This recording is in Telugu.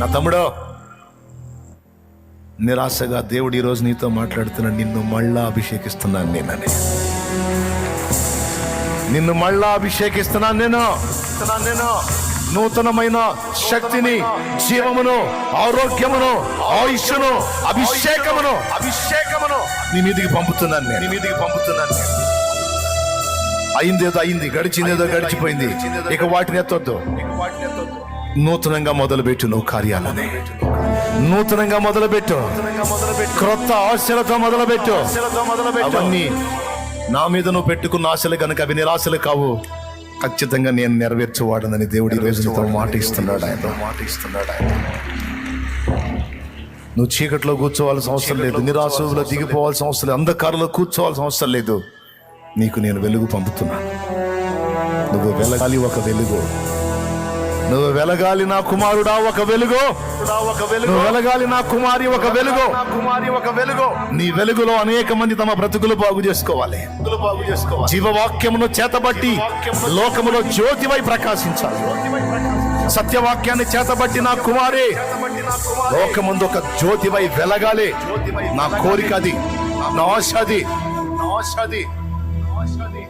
నా తమ్ముడో. నిరాశగా దేవుడు ఈరోజు నీతో మాట్లాడుతున్న నిన్ను మళ్ళా అభిషేకిస్తున్నాను నేనని నిన్ను మళ్ళా అభిషేకిస్తున్నాను నేను. నేను నూతనమైన శక్తిని జీవమును ఆరోగ్యమును ఆయుష్ను అభిషేకమును అభిషేకమును నీ మీదికి పంపుతున్నాను నేను. నీ మీదికి పంపుతున్నాను అయింది అయిందేదో అయింది గడిచిందేదో గడిచిపోయింది. ఇక వాటిని ఎత్తొద్దు. నూతనంగా మొదలుపెట్టు నువ్వు కార్యాలని. నూతనంగా మొదలుపెట్టు. క్రొత్త ఆశలతో మొదలుపెట్టు. అవన్నీ నా మీద నువ్వు పెట్టుకున్న ఆశలు కనుక అవి నిరాశలు కావు. ఖచ్చితంగా నేను నెరవేర్చువాడనని దేవుడి రోజు నీతో మాట ఇస్తున్నాడు ఆయన. మాట ఇస్తున్నాడు ఆయన నువ్వు చీకట్లో కూర్చోవాల్సిన అవసరం లేదు. నిరాశలో దిగిపోవాల్సిన అవసరం లేదు. అంధకారంలో కూర్చోవాల్సిన అవసరం లేదు. నీకు నేను వెలుగు పంపుతున్నాను. నువ్వు వెళ్ళగాలి ఒక వెలుగు. నువ్వు వెలగాలి నా కుమారుడా ఒక వెలుగు. ఒక వెలుగు నువ్వు వెలగాలి నా కుమారి ఒక వెలుగు. కుమారి ఒక వెలుగు నీ వెలుగులో అనేక మంది తమ బ్రతుకులు బాగు చేసుకోవాలి. బాగు చేసుకోవాలి జీవవాక్యమును చేతబట్టి లోకములో జ్యోతివై ప్రకాశించాలి. సత్యవాక్యాన్ని చేతబట్టి నా కుమారి లోకముందు ఒక జ్యోతివై వెలగాలి. నా కోరిక అది నా అది నా ఆశ అది నా ఆశ అది.